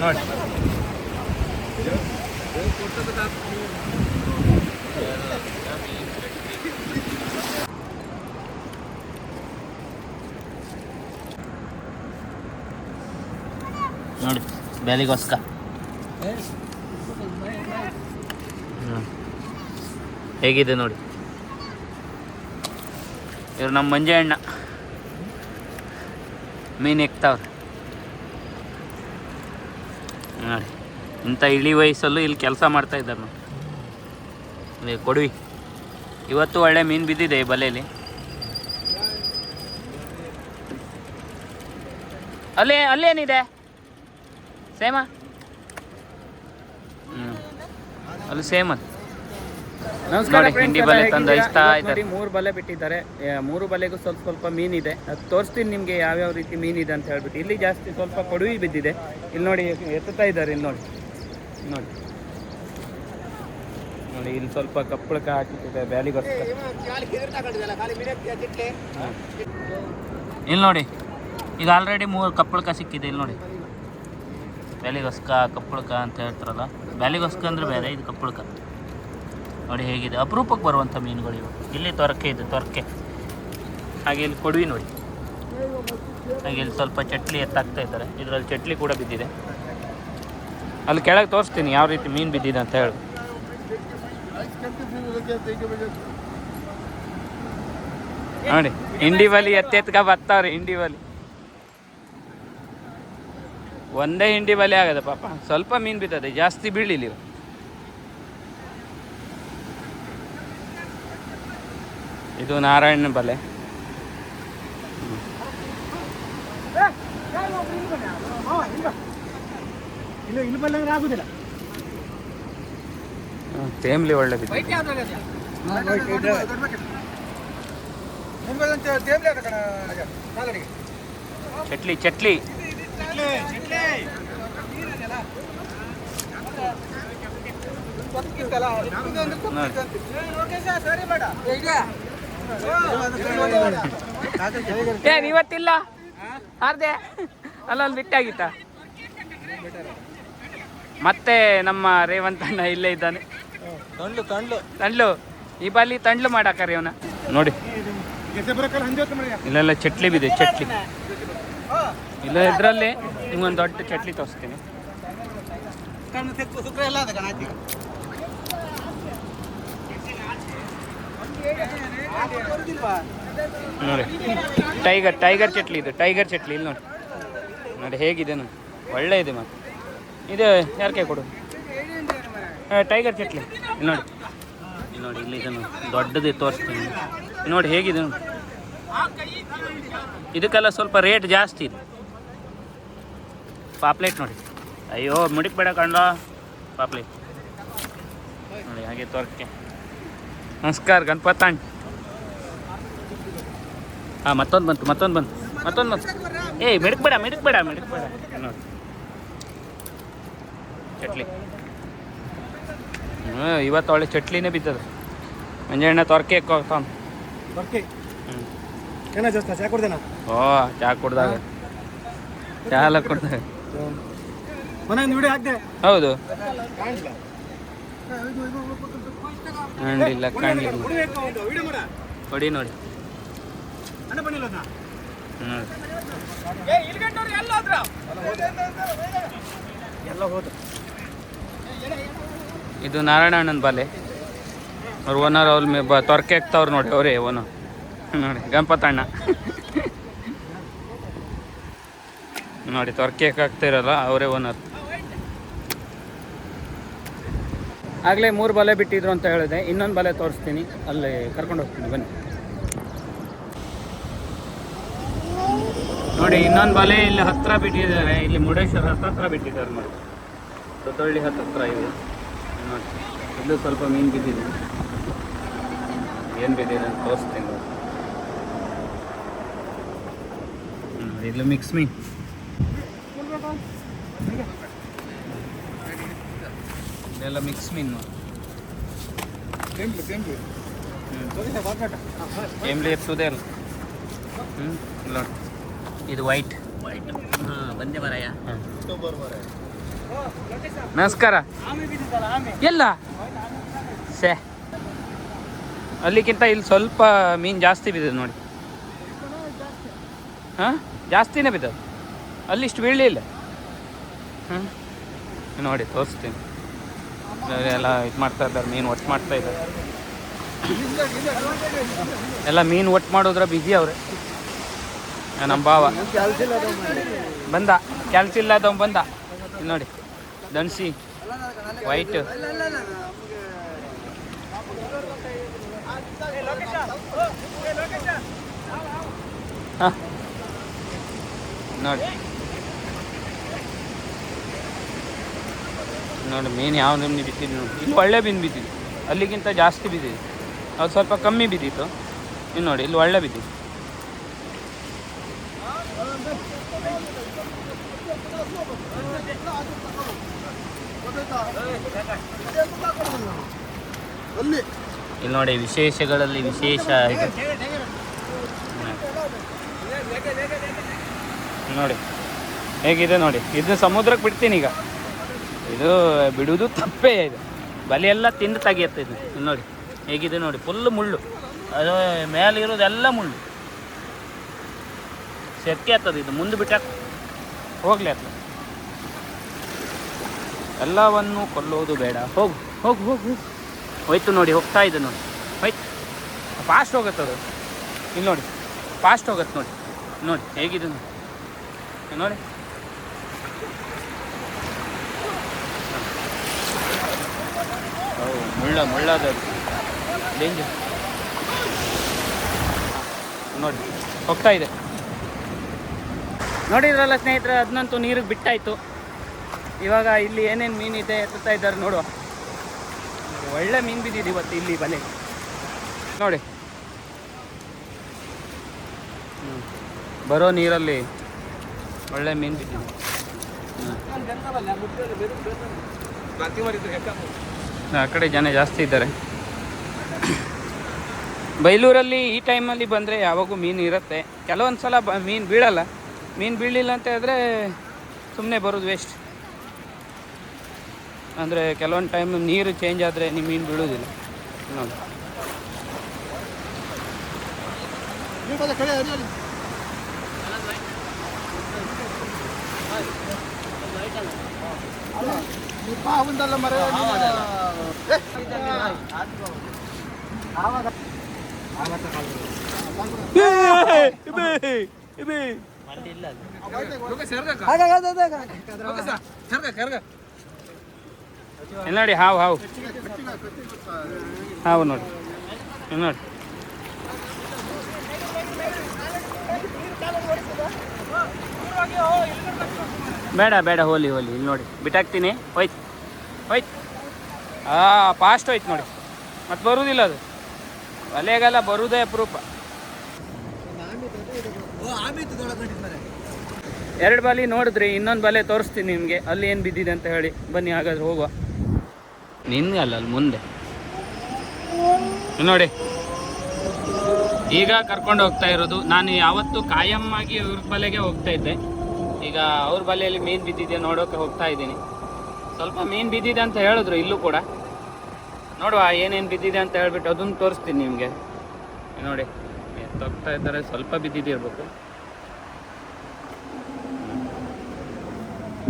ನೋಡಿ. ನೋಡಿ ಬೆಲೆಗೋಸ್ಕರ. ಹೇಗಿದೆ ನೋಡಿ? ಇವ್ರು ನಮ್ಮ ಮಂಜೆ ಅಣ್ಣ ಮೀನು ಎಕ್ತಾವ್ರೆ. ನೋಡಿ ಇಂಥ ಇಳಿ ವಯಸ್ಸಲ್ಲೂ ಇಲ್ಲಿ ಕೆಲಸ ಮಾಡ್ತಾ ಇದ್ದಾರೆ ನೋಡಿ. ಕೊಡುವಿ. ಇವತ್ತು ಒಳ್ಳೆ ಮೀನು ಬಿದ್ದಿದೆ ಈ ಬಲೆಯಲ್ಲಿ ಅಲ್ಲೇ ಅಲ್ಲೇನಿದೆ ಸೇಮ? ಹ್ಞೂ ಅಲ್ಲಿ ಸೇಮ್ ಅದು. ನೋಡಿ, ಹಿಂಡಿ ಬಲೆ? ತಂದು ಇದ್ದಾರೆ. ಮೂರು ಬಲೆ ಬಿಟ್ಟಿದ್ದಾರೆ. ಮೂರು ಬಲೆಗೂ ಸ್ವಲ್ಪ ಸ್ವಲ್ಪ ಮೀನಿದೆ ಅದು ತೋರಿಸ್ತೀನಿ ನಿಮಗೆ ಯಾವ್ಯಾವ ರೀತಿ ಮೀನಿದೆ ಅಂತ ಹೇಳ್ಬಿಟ್ಟು. ಇಲ್ಲಿ ಜಾಸ್ತಿ ಸ್ವಲ್ಪ ಕೊಡುವಿ ಬಿದ್ದಿದೆ. ಇಲ್ಲಿ ನೋಡಿ ಎತ್ತುತ್ತಾ ಇದ್ದಾರೆ ಇಲ್ಲಿ ನೋಡಿ. ನೋಡಿ. ನೋಡಿ ಇಲ್ಲಿ ಸ್ವಲ್ಪ ಕಪ್ಪಳಕ ಹಾಕಿಟ್ಟಿದೆ ಬ್ಯಾಲಿಗೋಸ್ಕರ. ಇಲ್ಲಿ ನೋಡಿ ಈಗ ಆಲ್ರೆಡಿ ಮೂರು ಕಪ್ಪಳಕ ಸಿಕ್ಕಿದೆ ಇಲ್ಲಿ ನೋಡಿ. ಬ್ಯಾಲಿಗೊಸ್ಕ ಕಪ್ಪಳಕ ಅಂತ ಹೇಳ್ತಾರಲ್ಲ. ಬ್ಯಾಲಿಗೊಸ್ಕ ಅಂದ್ರೆ ಬೇರೆ ಇದು ಕಪ್ಪಳಕ. ನೋಡಿ ಹೇಗಿದೆ. ಅಪರೂಪಕ್ಕೆ ಬರುವಂಥ ಮೀನುಗಳು ಇವು. ಇಲ್ಲಿ ತೊರಕೆ ಇದೆ, ತೊರಕೆ. ಹಾಗೆ ಇಲ್ಲಿ ಕೊಡುವಿ ನೋಡಿ. ಹಾಗೆ ಇಲ್ಲಿ ಸ್ವಲ್ಪ ಚಟ್ಲಿ ಎತ್ತಾಗ್ತಾ ಇದ್ದಾರೆ. ಇದರಲ್ಲಿ ಚಟ್ಲಿ ಕೂಡ ಬಿದ್ದಿದೆ. ಅಲ್ಲಿ ಕೆಳಗೆ ತೋರಿಸ್ತೀನಿ ಯಾವ ರೀತಿ ಮೀನು ಬಿದ್ದಿದೆ ಅಂತ ಹೇಳಿ. ನೋಡಿ, ಹಿಂಡಿ ಬಲಿ ಎತ್ತೆತ್ಕ ಬರ್ತಾವ್ರಿ ಹಿಂಡಿ ಬಲಿ. ಒಂದೇ ಹಿಂಡಿ ಬಲಿ ಆಗದ ಪಾಪ. ಸ್ವಲ್ಪ ಮೀನು ಬಿದ್ದದೆ ಜಾಸ್ತಿ ಬೀಳಿಲ್ಲ ಇದು ನಾರಾಯಣ ಬಲೆ. ಸರಿ ತೇಮ್ಲಿ ಒಳ್ಳೆ ಚಟ್ಲಿ ಚಟ್ಲಿ. ಚಟ್ಲಿ ಏನ್ ಇವತ್ತಿಲ್ಲ ಅರ್ದೆ ಅಲ್ಲಲ್ಲಿ ಬಿಟ್ಟಾಗಿತ್ತ ಮತ್ತೆ ನಮ್ಮ ರೇವಂತ್ ಅಣ್ಣ ಇಲ್ಲೇ ಇದ್ದಾನೆ. ತಂಡ್ಲು ತಂಡ್ಲು. ತಂಡ್ಲು. ಈ ಬಾಲಿ ತಂಡ್ಲು ಮಾಡಾಕರಿ ಅವನ. ನೋಡಿ. ಇಲ್ಲೆಲ್ಲ ಚಟ್ಲಿ ಬಿದೆ ಚಟ್ಲಿ. ಇಲ್ಲ ಇದ್ರಲ್ಲಿ ನಿಮ್ಗೊಂದು ದೊಡ್ಡ ಚಟ್ಲಿ ತೋರಿಸ್ತೀನಿ. ನೋಡಿ, ಟೈಗರ್ ಟೈಗರ್ ಚಟ್ಲಿ ಇದು, ಟೈಗರ್ ಚಟ್ಲಿ, ಇಲ್ಲಿ ನೋಡಿ. ನೋಡಿ, ಹೇಗಿದೆ ನೋಡಿ. ಒಳ್ಳೆ ಇದೆ ಮತ್ತೆ ಇದು ಯಾರ ಕೈ ಕೊಡು ಟೈಗರ್ ಚಟ್ಲಿ. ನೋಡಿ. ನೋಡಿ, ಇಲ್ಲಿ ಇದನ್ನು ದೊಡ್ಡದೇ ತೋರಿಸ್ತೀನಿ ನೋಡಿ, ಹೇಗಿದೆ ಇದಕ್ಕೆಲ್ಲ ಸ್ವಲ್ಪ ರೇಟ್ ಜಾಸ್ತಿ ಇದೆ. ಪಾಪ್ಲೇಟ್ ನೋಡಿ. ಅಯ್ಯೋ, ಮುಡಿಕ್ಬೇಡ ಕಂಡ ಪಾಪ್ಲೇಟ್. ನೋಡಿ, ಹಾಗೆ ತೋರ್ಕೆ. ನಮಸ್ಕಾರ, ಗಣಪತಾಣ್. ಹಾಂ ಮತ್ತೊಂದು ಬಂತು ಮತ್ತೊಂದು ಬಂತು ಮತ್ತೊಂದು ಬಂತು. ಏಯ್ ಮಿಡಕ್ಬೇಡ ಮಿಡಕ್ಬೇಡ ಮಿಡಕ್ಬೇಡ ನೋಡಿ. ಚಟ್ಲಿ. ಹ್ಞೂ ಇವತ್ತು ಒಳ್ಳೆ ಚಟ್ಲಿನೇ ಬಿದ್ದದು ಮಂಜಣ್ಣ ತೊರಕೆ ಕೊಡ್ದೇನ? ಓ ಚಾ ಕುಡ್ದಾಗ. ಚಾ ಎಲ್ಲ ಕುಡ್ದಾಗ. ಹೌದು. ಕಾಣಲಿಲ್ಲ. ಕಾಣಲಿಲ್ಲ ಕೊಡಿ ನೋಡಿ ಅಣ್ಣ ಬನ್ನಿಲ್ಲ ನೋಡಿ ಎಲ್ಲ ಹೋದ ಇದು ನಾರಾಯಣ ಅಣ್ಣನ ಬಾಲೆ. ಅವ್ರು ಓನರ್ ಅವ್ರ ಮೇ ಬ ತೊರಕೆ ಹಾಕ್ತಾವ್ರು ನೋಡಿ ಅವರೇ ಓನರ್ ನೋಡಿ ಗಣಪತಣ್ಣ. ನೋಡಿ ತೊರಕೆ ಹಾಕ್ತಿರಲ್ಲ ಅವರೇ ಓನರ್ ಆಗಲೇ ಮೂರು ಬಲೆ ಬಿಟ್ಟಿದ್ರು ಅಂತ ಹೇಳಿದೆ. ಇನ್ನೊಂದು ಬಲೆ ತೋರಿಸ್ತೀನಿ. ಅಲ್ಲಿ ಕರ್ಕೊಂಡು ಹೋಗ್ತೀನಿ ಬನ್ನಿ. ನೋಡಿ, ಇನ್ನೊಂದು ಬಲೆ ಇಲ್ಲಿ ಹತ್ತಿರ ಬಿಟ್ಟಿದ್ದಾರೆ. ಇಲ್ಲಿ ಮುರುಡೇಶ್ವರ ಹತ್ತಿರ ಬಿಟ್ಟಿದ್ದಾರೆ ನೋಡಿ. ಸುತ್ತಳ್ಳಿ ಹತ್ತಿರ ಇದೆ. ನೋಡಿ, ಇಲ್ಲೂ ಸ್ವಲ್ಪ ಮೀನು ಬಿದ್ದಿದೆ. ಏನು ಬಿದ್ದಿದೆ ಅಂತ ತೋರಿಸ್ತೀನಿ ನೋಡಿ. ಇಲ್ಲಿ ಮಿಕ್ಸ್ ಮೀನ್. ಇದೆಲ್ಲ ಮಿಕ್ಸ್ ಮೀನು ಏಮ್ಲಿ ಇರ್ತದೆ ಅಲ್ಲ ಹ್ಞೂ ಇಲ್ಲ. ನೋಡಿ. ಇದು ವೈಟ್. ಬಂದೆ ಬರಯ್ಯ ನಮಸ್ಕಾರ. ಎಲ್ಲ? ಸೇ ಅಲ್ಲಿಗಿಂತ ಇಲ್ಲಿ ಸ್ವಲ್ಪ ಮೀನು ಜಾಸ್ತಿ ಬಿದ್ದದ ನೋಡಿ. ಹಾಂ? ಜಾಸ್ತಿನೇ ಬಿದ್ದದ. ಅಲ್ಲಿ ಇಷ್ಟು ಬೀಳಲಿಲ್ಲ ಹ್ಞೂ ನೋಡಿ ತೋರಿಸ್ತೀನಿ. ಎಲ್ಲ ಇದು ಮಾಡ್ತಾ ಇದ್ದಾರೆ ಮೀನು ಒಟ್ಟು ಮಾಡ್ತಾ ಇದ್ದಾರೆ. ಎಲ್ಲ ಮೀನು ಒಟ್ಟು ಮಾಡೋದ್ರ ಬಿಜಿ ಅವ್ರೆ. ನಮ್ಮ ಭಾವ. ಬಂದ. ಕೆಲ್ಸ ಇಲ್ಲದವ್ ಬಂದ. ಇಲ್ಲಿ ನೋಡಿ. ದನ್ಸಿ. ವೈಟ್. ಹಾಂ. ನೋಡಿ. ನೋಡಿ, ಮೀನು ಯಾವ ನಿಮ್ಮ ಬಿದ್ದಿದ್ದು ನೋಡಿ. ಇಲ್ಲಿ ಒಳ್ಳೆ ಮೀನು ಬಿದ್ದಿದ್ದು ಅಲ್ಲಿಗಿಂತ ಜಾಸ್ತಿ ಬಿದ್ದಿದೆ. ಅದು ಸ್ವಲ್ಪ ಕಮ್ಮಿ ಬಿದ್ದಿತ್ತು. ಇನ್ನು ನೋಡಿ, ಇಲ್ಲಿ ಒಳ್ಳೆ ಬಿದ್ದಿದ್ದು ಇಲ್ಲಿ ನೋಡಿ, ವಿಶೇಷಗಳಲ್ಲಿ ವಿಶೇಷ ನೋಡಿ, ಹೇಗಿದೆ ನೋಡಿ ಇದನ್ನ ಸಮುದ್ರಕ್ಕೆ ಬಿಡ್ತೀನಿ ಈಗ. ಇದು ಬಿಡುವುದು ತಪ್ಪೇ ಇದು. ಬಲಿ ಎಲ್ಲ ತಿಂದು ತೆಗಿಯತ್ತೆ ಇದು. ನೋಡಿ, ಹೇಗಿದೆ ನೋಡಿ ಫುಲ್ ಮುಳ್ಳು. ಅದು ಮೇಲೆ ಇರೋದೆಲ್ಲ ಮುಳ್ಳು. ಸೆತ್ತಿ ಆಗ್ತದೆ ಇದು, ಮುಂದೆ ಬಿಟ್ಟಾಕ ಹೋಗ್ಲಿ ಅತ್ತ ಎಲ್ಲವನ್ನು ಕೊಲ್ಲೋದು ಬೇಡ. ಹೋಗು ಹೋಗು ಹೋಗು ಹೋಗು. ಹೋಯ್ತು ನೋಡಿ, ಹೋಗ್ತಾ ಇದೆ ನೋಡಿ. ಹೋಯ್ತು. ಫಾಸ್ಟ್ ಹೋಗುತ್ತೆ ಅದು. ಇಲ್ಲಿ ನೋಡಿ ಫಾಸ್ಟ್ ಹೋಗುತ್ತೆ ನೋಡಿ. ನೋಡಿ, ಹೇಗಿದೆ ನೋಡಿ. ನೋಡಿ. ಮುಳ್ಳ, ಮುಳ್ಳದ ಡೇಂಜರ್ ನೋಡಿ, ಹೋಗ್ತಾ ಇದೆ. ನೋಡಿದ್ರಲ್ಲ ಸ್ನೇಹಿತರೆ ಅದನ್ನಂತೂ ನೀರಿಗೆ ಬಿಟ್ಟಾಯ್ತು. ಇವಾಗ ಇಲ್ಲಿ ಏನೇನು ಮೀನಿದೆ ಎತ್ತುತ್ತಾ ಇದ್ದಾರೆ ನೋಡುವ ಒಳ್ಳೆ ಮೀನು ಬಿದ್ದಿದೆ ಇವತ್ತು ಇಲ್ಲಿ ಬಲೆ ನೋಡಿ. ಬರೋ ನೀರಲ್ಲಿ ಒಳ್ಳೆ ಮೀನು ಬಿದ್ದಿದೆ. ಆ ಕಡೆ ಜನ ಜಾಸ್ತಿ ಇದ್ದಾರೆ. ಬೈಲೂರಲ್ಲಿ ಈ ಟೈಮಲ್ಲಿ ಬಂದರೆ ಯಾವಾಗೂ ಮೀನು ಇರುತ್ತೆ. ಕೆಲವೊಂದು ಸಲ ಬ ಮೀನು ಬೀಳಲ್ಲ. ಮೀನು ಬೀಳಲಿಲ್ಲ ಅಂತ ಹೇಳಿದ್ರೆ ಸುಮ್ಮನೆ ಬರೋದು ವೇಸ್ಟ್ ಅಂದರೆ ಕೆಲವೊಂದು ಟೈಮ್ ನೀರು ಚೇಂಜ್ ಆದರೆ ನಿಮ್ಮ ಮೀನು ಬೀಳೋದಿಲ್ಲ. ನೋಡಿ. ಇಲ್ಲಿ ನೋಡಿ, ಹಾವು ಹಾವು. ಹಾವು ನೋಡಿ. ಇಲ್ಲಿ ನೋಡಿ. ಬೇಡ ಬೇಡ, ಹೋಲಿ ಹೋಲಿ. ಇಲ್ಲಿ ನೋಡಿ. ಬಿಟ್ಟಾಕ್ತೀನಿ. ಹೋಯ್ತು. ಹೋಯ್ತು. ಹಾಂ ಫಾಸ್ಟ್ ಹೋಯ್ತು ನೋಡಿ. ಮತ್ತೆ ಬರುವುದಿಲ್ಲ ಅದು. ಅಲೆಗೆಲ್ಲ ಬರುವುದೇ ಅಪರೂಪ. ಎರಡು ಬಲಿ ನೋಡಿದ್ರಿ ಇನ್ನೊಂದು ಬಲೆ ತೋರಿಸ್ತೀನಿ ನಿಮಗೆ. ಅಲ್ಲಿ ಏನು ಬಿದ್ದಿದೆ ಅಂತ ಹೇಳಿ. ಬನ್ನಿ, ಹಾಗಾದ್ರೆ ಹೋಗುವ. ನಿನ್ನೆ ಅಲ್ಲ ಮುಂದೆ. ನೋಡಿ. ಈಗ ಕರ್ಕೊಂಡು ಹೋಗ್ತಾ ಇರೋದು, ನಾನು ಯಾವತ್ತು ಕಾಯಂ ಆಗಿ ಇವ್ರ ಬಲೆಗೆ ಹೋಗ್ತಾ ಇದ್ದೆ. ಈಗ ಅವ್ರ ಬಲೆಯಲ್ಲಿ ಮೀನು ಬಿದ್ದಿದೆ ನೋಡೋಕೆ ಹೋಗ್ತಾ ಇದ್ದೀನಿ. ಸ್ವಲ್ಪ ಮೀನು ಬಿದ್ದಿದೆ ಅಂತ ಹೇಳಿದ್ರು ಇಲ್ಲೂ ಕೂಡ. ನೋಡುವ ಏನೇನು ಬಿದ್ದಿದೆ ಅಂತ ಹೇಳ್ಬಿಟ್ಟು ಅದನ್ನು ತೋರಿಸ್ತೀನಿ ನಿಮಗೆ. ನೋಡಿ ತೊಗ್ತಾ ಇದ್ದಾರೆ, ಸ್ವಲ್ಪ ಬಿದ್ದಿದ್ದಿರ್ಬೇಕು.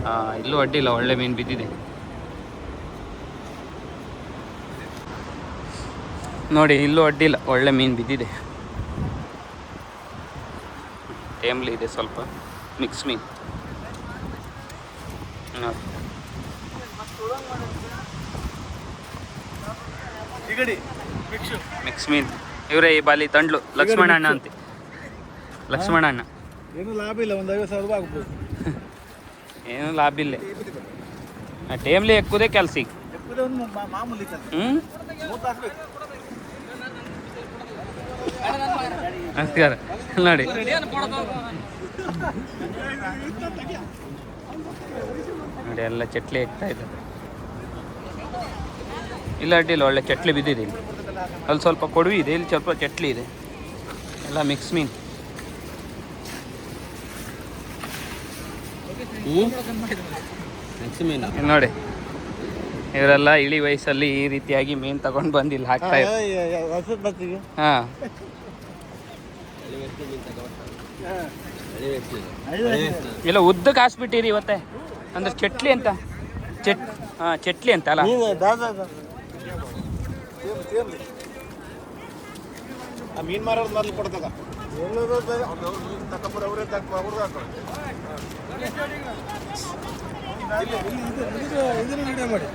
ಹಾಂ ಇಲ್ಲೂ ಅಡ್ಡಿಲ್ಲ, ಒಳ್ಳೆ ಮೀನು ಬಿದ್ದಿದೆ. ನೋಡಿ ಇಲ್ಲೂ ಅಡ್ಡಿಲ್ಲ. ಒಳ್ಳೆ ಮೀನು ಬಿದ್ದಿದೆ. ಟೇಮ್ಲಿ ಇದೆ ಸ್ವಲ್ಪ ಮಿಕ್ಸ್ ಮೀನು. ನೋಡಿ. ಮಿಕ್ಸ್ ಮೀನ್. ಇವರೇ ಈ ಬಾಲಿ ತಂಡ್ಲು. ಲಕ್ಷ್ಮಣ ಅಣ್ಣ ಅಂತ. ಲಕ್ಷ್ಮಣ ಅಣ್ಣ. ಏನು ಲಾಭ ಇಲ್ಲ ಒಂದು ಐವತ್ತು ಸಾವಿರ ರೂಪಾಯಿ ಏನು ಲಾಭ ಇಲ್ಲ. ಟೇಮ್ಲಿ ಎಕ್ಕುದೇ ಕೆಲಸ ಈಗ. ಹ್ಞೂ ನಮಸ್ಕಾರ. ನೋಡಿ. ನೋಡಿ ಎಲ್ಲ ಚಟ್ಲಿ ಎಕ್ತಾ ಇದ್ದಾರೆ ಇಲ್ಲ ಅಡ್ಡಿಲ್ಲ ಒಳ್ಳೆ ಚಟ್ಲಿ ಬಿದ್ದಿದೆ ಇಲ್ಲಿ. ಅಲ್ಲಿ ಸ್ವಲ್ಪ ಕೊಡವಿ ಇದೆ ಇಲ್ಲಿ ಸ್ವಲ್ಪ ಚಟ್ಲಿ ಇದೆ. ಎಲ್ಲ ಮಿಕ್ಸ್ ಮೀನ್. ಮಿಕ್ಸ್ ಇಲ್ಲಿ ನೋಡಿ. ಇವರೆಲ್ಲ ಇಳಿ ವಯಸ್ಸಲ್ಲಿ ಈ ರೀತಿಯಾಗಿ ಮೀನು ತಗೊಂಡು ಬಂದಿಲ್ಲ ಹಾಕ್ತಾ ಇದ್ದಾರೆ. ಹಾ. ಇಲ್ಲ ಉದ್ದಕ್ಕೆ ಹಾಸ್ಬಿಟ್ಟಿರಿ ಇವತ್ತೆ. ಅಂದ್ರೆ ಚಟ್ಲಿ ಅಂತ. ಚಟ್ ಹಾ ಚಟ್ಲಿ ಅಂತ ಅಲ್ಲ? ಮೀನ್ ಮಾರೋದು ಮೊದಲು ಕೊಡ್ತದ ಮಾಡಿ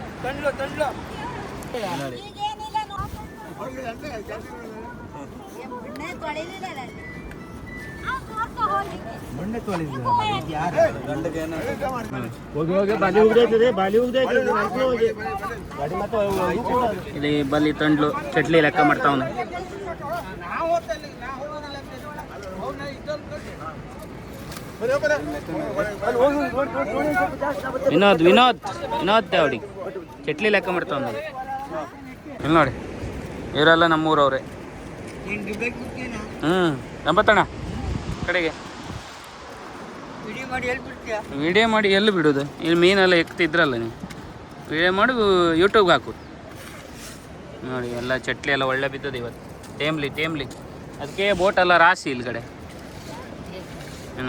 ಇಲ್ಲಿ ಬಲ್ಲಿ ತಂಡ್ಲು ಚಟ್ಲಿ ಲೆಕ್ಕ ಮಾಡ್ತಾವನು ವಿನೋದ್ ವಿನೋದ್ ವಿನೋದ್ ಅವ್ರಿ ಚಟ್ಲಿ ಲೆಕ್ಕ ಮಾಡ್ತಾವ ನೋಡಿ ಇಲ್ಲಿ ನೋಡಿ. ಇವರೆಲ್ಲ ನಮ್ಮೂರವ್ರೆ. ಹ್ಞೂ ಎಂಬತ್ತಣ್ಣ ಕಡೆಗೆ. ವಿಡಿಯೋ ಮಾಡಿ ಎಲ್ಲಿ ಬಿಡೋದು? ಇಲ್ಲಿ ಮೀನೆಲ್ಲ ಎಕ್ತಿದ್ರಲ್ಲ ನೀವು ವಿಡಿಯೋ ಮಾಡಿ ಯೂಟ್ಯೂಬ್ಗೆ ಹಾಕು. ನೋಡಿ ಎಲ್ಲ ಚಟ್ಲಿ ಎಲ್ಲ ಒಳ್ಳೆ ಬಿದ್ದದೆ ಇವತ್ತು. ಟೇಮ್ಲಿ ಟೇಮ್ಲಿ ಅದಕ್ಕೆ ಬೋಟ್ ಎಲ್ಲ ರಾಶಿ ಇಲ್ಲಿ ಕಡೆ.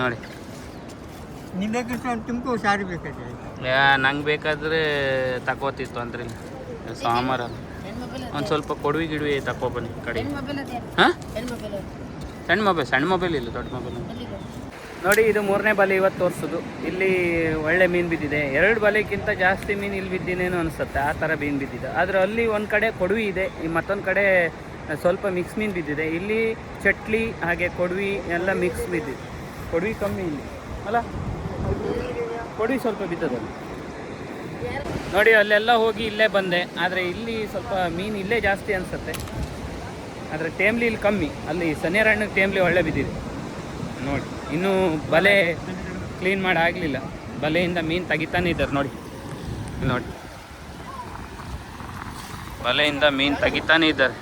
ನೋಡಿ. ತುಮಕು ಸಾರಿ ಬೇಕಾದ್ರೆ. ಯಾ ನಂಗೆ ಬೇಕಾದ್ರೆ ತಕೋತಿತ್ತು ಅಂದ್ರೆ ಸಾಮಾರ ಒಂದು ಸ್ವಲ್ಪ ಕೊಡವಿ ಗಿಡವಿ ತಕೋ ಬನ್ನಿ ಕಡೆ ಹಾಂ? ಸಣ್ಣ ಮೊಬೈಲ್ ಸಣ್ಣ ಮೊಬೈಲ್ ಇಲ್ಲ, ದೊಡ್ಡ ಮೊಬೈಲ್ ನೋಡಿ, ಇದು ಮೂರನೇ ಬಲೆ ಇವತ್ತು ತೋರಿಸೋದು. ಇಲ್ಲಿ ಒಳ್ಳೆ ಮೀನು ಬಿದ್ದಿದೆ. ಎರಡು ಬಲೆಗಿಂತ ಜಾಸ್ತಿ ಮೀನು ಇಲ್ಲಿ ಬಿದ್ದಿನೇನೋ ಅನಿಸುತ್ತೆ, ಆ ಥರ ಮೀನು ಬಿದ್ದಿದೆ ಆದರೆ ಅಲ್ಲಿ ಒಂದು ಕಡೆ ಕೊಡವಿ ಇದೆ ಮತ್ತೊಂದು ಕಡೆ ಸ್ವಲ್ಪ ಮಿಕ್ಸ್ ಮೀನು ಬಿದ್ದಿದೆ. ಇಲ್ಲಿ ಚಟ್ಲಿ, ಹಾಗೆ ಕೊಡವಿ ಎಲ್ಲ ಮಿಕ್ಸ್ ಬಿದ್ದಿದೆ. ಕೊಡವಿ ಕಮ್ಮಿ ಇಲ್ಲಿ. ಅಲ್ಲ? ಕೊಡವಿ ಸ್ವಲ್ಪ ಬಿದ್ದದಲ್ಲಿ. ನೋಡಿ, ಅಲ್ಲೆಲ್ಲ ಹೋಗಿ ಇಲ್ಲೇ ಬಂದೆ. ಆದರೆ ಇಲ್ಲಿ ಸ್ವಲ್ಪ ಮೀನು ಇಲ್ಲೇ ಜಾಸ್ತಿ ಅನಿಸುತ್ತೆ. ಆದರೆ ಟೇಮ್ಲಿ ಇಲ್ಲಿ ಕಮ್ಮಿ. ಅಲ್ಲಿ ಸನ್ಯಾರಣ್ಣಗೆ ಟೇಮ್ಲಿ ಒಳ್ಳೆ ಬಿದ್ದಿದೆ. ನೋಡಿ, ಇನ್ನೂ ಬಲೆ ಕ್ಲೀನ್ ಮಾಡಿ ಆಗಲಿಲ್ಲ. ಬಲೆಯಿಂದ ಮೀನು ತೆಗಿತಾನೆ ಇದ್ದಾರೆ ನೋಡಿ. ನೋಡಿ. ಬಲೆಯಿಂದ ಮೀನು ತೆಗಿತಾನೆ ಇದ್ದಾರೆ.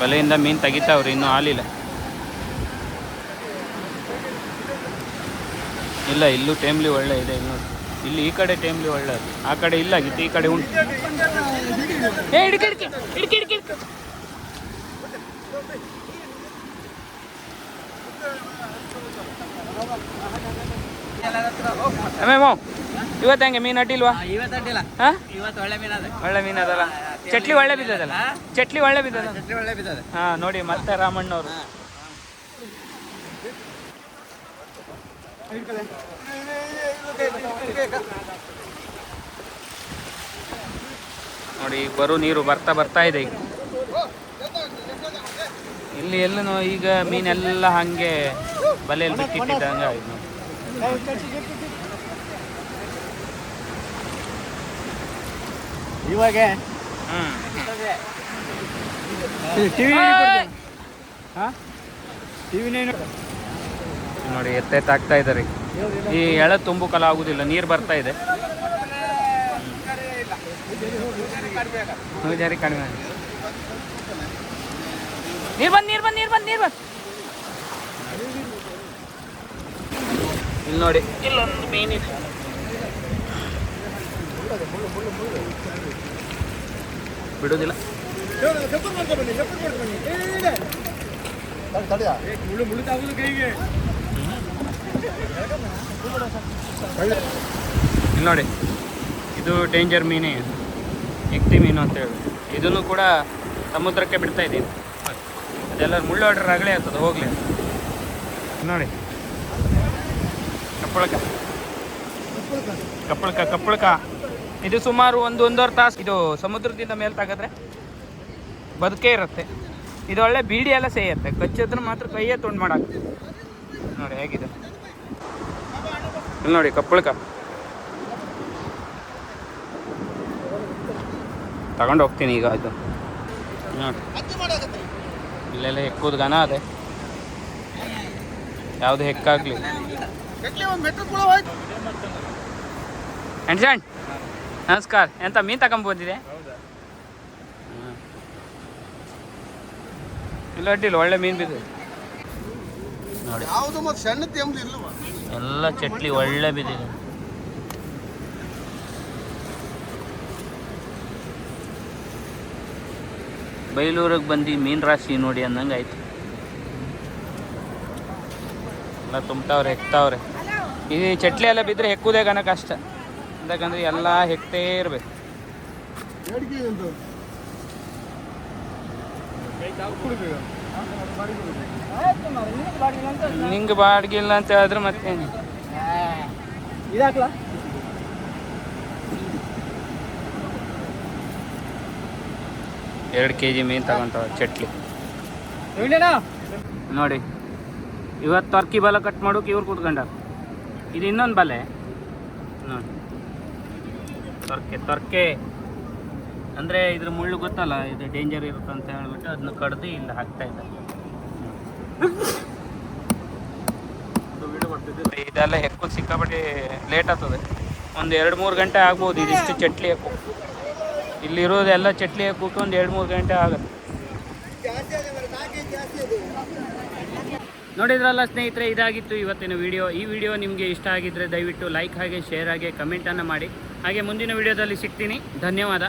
ಬಲೆಯಿಂದ ಮೀನು ತೆಗಿತಾವ್ರಿ, ಇನ್ನೂ ಆಲಿಲ್ಲ ಇಲ್ಲ, ಇಲ್ಲೂ ಟೇಮ್ಲಿ ಒಳ್ಳೆ ಇದೆ ಇಲ್ಲಿ ನೋಡಿ. ಇಲ್ಲಿ ಈ ಕಡೆ ಟೈಮ್ಲಿ ಒಳ್ಳೇದು. ಆ ಕಡೆ ಇಲ್ಲ ಆಗಿತ್ತು ಈ ಕಡೆ ಉಂಟು. ಅಮ್ಮೇಮೋ ಇವತ್ತು ಹೆಂಗೆ ಮೀನು ಅಡ್ಡಿಲ್ವಾ ಒಳ್ಳೆ ಮೀನು ಅದಲ್ಲ. ಚಟ್ಲಿ ಒಳ್ಳೆ ಬಿದ್ದದಲ್ಲ? ಚಟ್ಲಿ ಒಳ್ಳೆ ಬಿದ್ದದ ಚಟ್ಲಿ ಒಳ್ಳೆ ಬಿದ್ದದೆ ಹಾ ನೋಡಿ ಮತ್ತೆ ರಾಮಣ್ಣವ್ರು. ನೋಡಿ ಈಗ ಬರೋ ನೀರು ಬರ್ತಾ ಬರ್ತಾ ಇದೆ ಈಗ. ಇಲ್ಲಿ ಎಲ್ಲೂ ಈಗ ಮೀನೆಲ್ಲ ಹಂಗೆ ಬಲೆಯಲ್ಲಿ ಬಿಟ್ಟಿಟ್ಟಿದ್ದಂಗೆ ಆಯ್ತು ಇವಾಗ? ಹ್ಮ್. ಟಿವಿ ಹಾ? ಟಿವಿನೇ ನೋಡಿ ಎತ್ತ ಆಗ್ತಾ ಇದ್ದಾರೆ ಈ ಎಳೆ ತುಂಬುಕಲ ಆಗುದಿಲ್ಲ ನೀರು ಬರ್ತಾ ಇದೆ ಜಾರಿ ಕಡಿಮೆ. ನೀರ್ ಬಂದ್ ನೀರ್ ಬಂದ್ ನೀರ್ ಬಂದ್ ನೀರ್ ಬಂದ್ ಇಲ್ಲಿ ನೋಡಿ ಇಲ್ಲೊಂದು ಮೀನಿದೆ ಬಿಡುದಿಲ್ಲ ಮುಳ್ಳು ಮುಳ್ಳು ತಾಗುದು ಕೈಗೆ ನೋಡಿ. ಇದು ಡೇಂಜರ್ ಮೀನೇ. ಎಕ್ತಿ ಮೀನು ಅಂತ ಹೇಳಿ. ಇದನ್ನು ಕೂಡ ಸಮುದ್ರಕ್ಕೆ ಬಿಡ್ತಾ ಇದ್ದೀನಿ. ಅದೆಲ್ಲ ಮುಳ್ಳು ಆರ್ಡರ್ ಆಗಲೇ ಆಗ್ತದೆ, ಹೋಗಲಿ ನೋಡಿ. ಕಪ್ಪಳಕ. ಕಪ್ಪಳಕ ಕಪ್ಪಳಕ. ಇದು ಸುಮಾರು ಒಂದು ಒಂದೂವರೆ ತಾಸು ಇದು ಸಮುದ್ರದಿಂದ ಮೇಲೆ ತೆಗೆದ್ರೆ ಬದುಕೇ ಇರುತ್ತೆ. ಇದು ಒಳ್ಳೆ ಬೀಡಿ ಎಲ್ಲ ಸೇಯತ್ತೆ. ಕಚ್ಚಿದ್ರೆ ಮಾತ್ರ ಕೈಯೇ ತೊಂಡು ಮಾಡಾಕ್ತದೆ. ನೋಡಿ, ಹೇಗಿದೆ. ಇಲ್ಲಿ ನೋಡಿ, ಕಪ್ಪಳಕ. ತಗೊಂಡು ಹೋಗ್ತೀನಿ ಈಗ ಅದು ನೋಡಿ. ಇಲ್ಲೆಲ್ಲ ಹೆಕ್ಕೋದು ಗನ ಅದೇ. ಯಾವುದು ಹೆಕ್ಕಾಗ್ಲಿ. ಅಣ್ಣ ನಮಸ್ಕಾರ. ಎಂತ, ಮೀನು ತಗೊಂಬೋದಿದೆ ಇಲ್ಲ, ಅಡ್ಡಿಲ್ಲ, ಒಳ್ಳೆ ಮೀನು ಬಿದ್ದು. ನೋಡಿ. ಯಾವುದು ಮತ್ತೆ ಸಣ್ಣ ಎಲ್ಲ ಚಟ್ಲಿ ಒಳ್ಳೆ ಬಿದ್ದಿದೆ. ಬೈಲೂರಿಗೆ ಬಂದು ಮೀನು ರಾಶಿ ನೋಡಿ ಅಂದಂಗೆ ಆಯ್ತು. ಎಲ್ಲ ತುಂಬ್ತಾವ್ರೆ ಹೆಕ್ತಾವ್ರೆ. ಈ ಚಟ್ಲಿ ಎಲ್ಲ ಬಿದ್ದರೆ ಹೆಕ್ಕುದೇ ಕಣ ಕಷ್ಟ. ಯಾಕಂದ್ರೆ ಎಲ್ಲ ಹೆಕ್ತೇ ಇರ್ಬೇಕು. ನಿಂಗೆ ಬಾಡಿಗೆ ಇಲ್ಲ ಅಂತ ಹೇಳಿದ್ರೆ ಮತ್ತೆ ಇದಾಕ್ಲ. ಎರಡು ಕೆ ಜಿ ಮೀನು ತಗೊಂತಾವ ಚಟ್ಲಿ ನೋಡಿ ಇವತ್ತು ಟರ್ಕಿ ಬಲ ಕಟ್ ಮಾಡೋಕೆ ಇವ್ರು ಕೂತ್ಕೊಂಡ. ಇದು ಇನ್ನೊಂದು ಬಲೆ. ನೋಡಿ. ತರ್ಕೆ ತೊರ್ಕೆ ಅಂದರೆ ಇದ್ರ ಮುಳ್ಳು ಗೊತ್ತಲ್ಲ ಇದು ಡೇಂಜರ್ ಇರುತ್ತೆ ಅಂತ ಹೇಳ್ಬಿಟ್ಟು ಅದನ್ನ ಕಡ್ದು ಇಲ್ಲಿ ಹಾಕ್ತಾ ಇದ್ದಾರೆ. ಇದೆಲ್ಲ ಹೆಕ್ಕು ಸಿಕ್ಕಾಪಟ್ಟೆ ಲೇಟ್ ಆಗ್ತದೆ. ಒಂದು ಎರಡು ಮೂರು ಗಂಟೆ ಆಗ್ಬೋದು ಇದಿಷ್ಟು ಚಟ್ಲಿ ಹಾಕು. ಇಲ್ಲಿರೋದೆಲ್ಲ ಚಟ್ಲಿ ಹಾಕೋಕೆ ಒಂದು ಎರಡು ಮೂರು ಗಂಟೆ ಆಗುತ್ತೆ. ನೋಡಿದ್ರಲ್ಲ ಸ್ನೇಹಿತರೆ ಇದಾಗಿತ್ತು ಇವತ್ತಿನ ವಿಡಿಯೋ ಈ ವಿಡಿಯೋ ನಿಮಗೆ ಇಷ್ಟ ಆಗಿದ್ದರೆ ದಯವಿಟ್ಟು ಲೈಕ್ ಹಾಗೆ ಶೇರ್ ಹಾಗೆ ಕಮೆಂಟನ್ನು ಮಾಡಿ. ಹಾಗೆ ಮುಂದಿನ ವಿಡಿಯೋದಲ್ಲಿ ಸಿಗ್ತೀನಿ. ಧನ್ಯವಾದ.